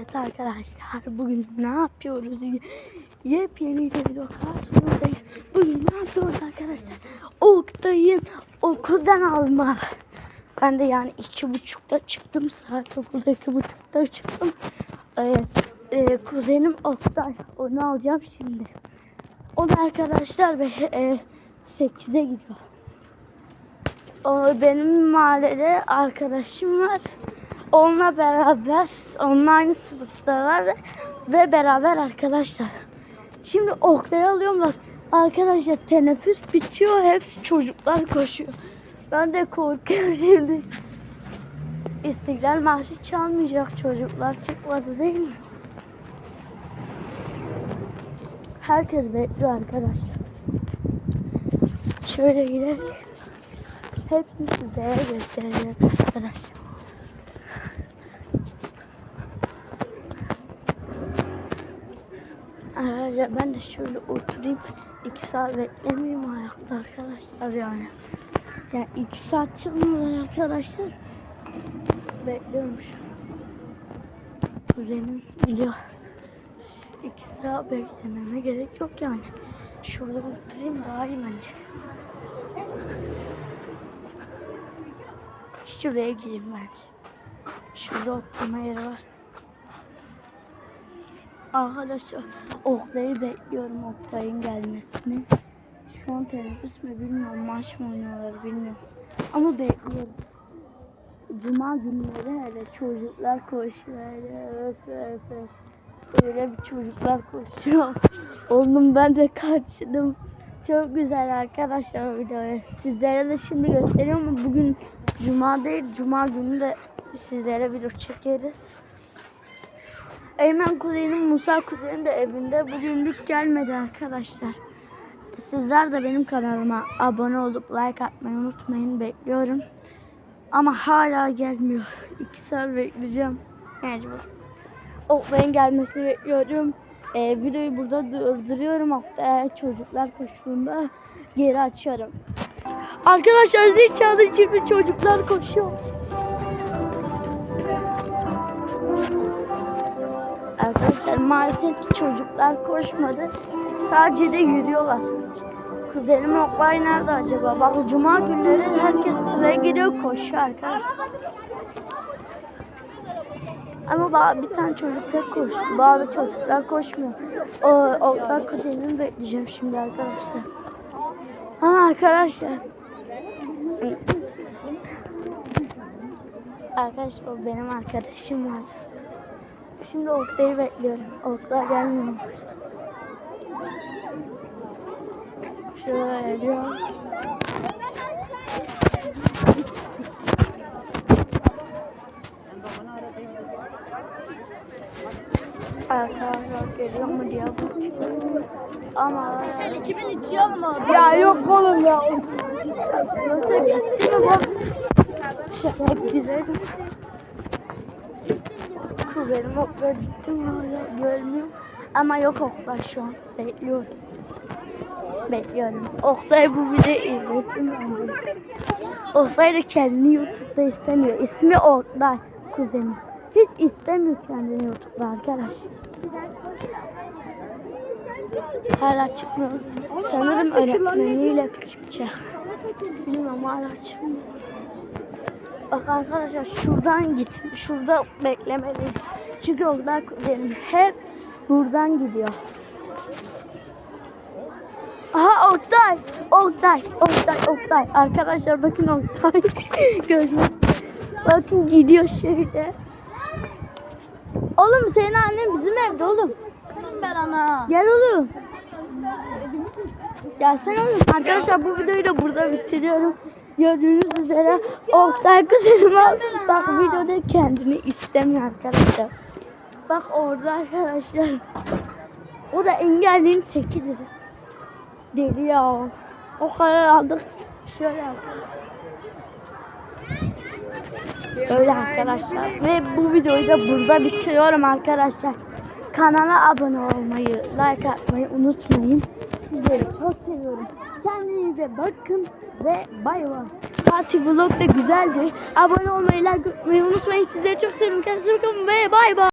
Evet arkadaşlar bugün ne yapıyoruz? Ye- Yepyeni bir video karşınızdayız. Bugün ne yapıyoruz arkadaşlar? Oktay'ın okuldan alma. Ben de yani iki buçukta çıktım. Saat okulda iki buçukta çıktım. Ee, e, kuzenim Oktay. Onu alacağım şimdi. O da arkadaşlar ve e, 8'e gidiyor. O benim mahallede arkadaşım var. Onunla beraber, onunla aynı sınıftalar ve beraber arkadaşlar. Şimdi Oktay'ı alıyorum bak. Arkadaşlar teneffüs bitiyor. Hepsi çocuklar koşuyor. Ben de korkuyorum şimdi. İstiklal Marşı çalmayacak çocuklar çıkmadı değil mi? Herkes bekliyor arkadaşlar. Şöyle gidelim. Hepsini sizlere göstereceğim ben de şöyle oturayım. 2 saat beklemeyeyim ayakta arkadaşlar yani. Yani 2 saat çıkmıyor arkadaşlar. Bekliyormuş. Kuzenim biliyor. 2 saat beklememe gerek yok yani. Şurada oturayım daha iyi bence. Şuraya gideyim bence. Şurada oturma yeri var. Arkadaşlar Oktay'ı bekliyorum Oktay'ın gelmesini. Şu an teneffüs mü bilmiyorum maç mı oynuyorlar bilmiyorum. Ama bekliyorum. Cuma günleri hele çocuklar koşuyor hele öf öf öf. Öyle bir çocuklar koşuyor. Oğlum ben de kaçtım. Çok güzel arkadaşlar videoyu. Sizlere de şimdi gösteriyorum ama bugün Cuma değil. Cuma günü de sizlere video çekeriz. Eymen kuzenim Musa kuzenim de evinde bugünlük gelmedi arkadaşlar. Sizler de benim kanalıma abone olup like atmayı unutmayın. Bekliyorum. Ama hala gelmiyor. İki saat bekleyeceğim. Mecbur. Oktay'ın gelmesini bekliyorum. Ee, videoyu burada durduruyorum. Oktay çocuklar koştuğunda geri açarım. Arkadaşlar zil çaldı şimdi çocuklar koşuyor. Arkadaşlar maalesef ki çocuklar koşmadı. Sadece de yürüyorlar. Kuzenim Oklay nerede acaba? Bak cuma günleri herkes sıraya giriyor koşuyor arkadaşlar. Ama ba- bir tane çocuk tek koştu. Bazı çocuklar koşmuyor. O, Oklay kuzenimi bekleyeceğim şimdi arkadaşlar. Ama arkadaşlar Arkadaşlar o benim arkadaşım var. Şimdi Oktay'ı bekliyorum. Oktay gelmiyor. Şöyle geliyor. Arkadaşlar geliyor mu diye bakıyorum. Ama Kimin içiyor mu? ya yok oğlum ya. Yoksa gitti mi bak. Şaka güzel. Kuzenim okula gittim hala. Ama yok Oktay şu an. Bekliyorum. Bekliyorum. Oktay bu videoyu izlesin. Oktay da kendini YouTube'da istemiyor. İsmi Oktay kuzenim. Hiç istemiyor kendini YouTube'da arkadaş. Hala çıkmıyor. Sanırım öğretmeniyle çıkacak. Bilmiyorum hala çıkmıyor. Bak arkadaşlar şuradan git. Şurada beklemeli. Çünkü oradan kuzenim hep buradan gidiyor. Aha Oktay. Oktay. Oktay. Oktay. Arkadaşlar bakın Oktay. Gözüm. Bakın gidiyor şöyle. Oğlum senin annen bizim evde oğlum. Ben ana. Gel oğlum. Gelsene oğlum. Arkadaşlar bu videoyu da burada bitiriyorum. Gördüğünüz üzere Oktay al. Bak videoda kendini istemiyor arkadaşlar. Bak orada arkadaşlar. O da engelliğin tekidir. Deli ya o. Kadar aldık. Şöyle. Öyle arkadaşlar. Ve bu videoyu da burada bitiriyorum arkadaşlar. Kanala abone olmayı, like atmayı unutmayın. Sizleri çok seviyorum. Kendinize bakın ve bay bay. Fatih Vlog da güzeldi. Abone olmayı, like unutmayın. Sizleri çok seviyorum. Kendinize bakın ve bay bay.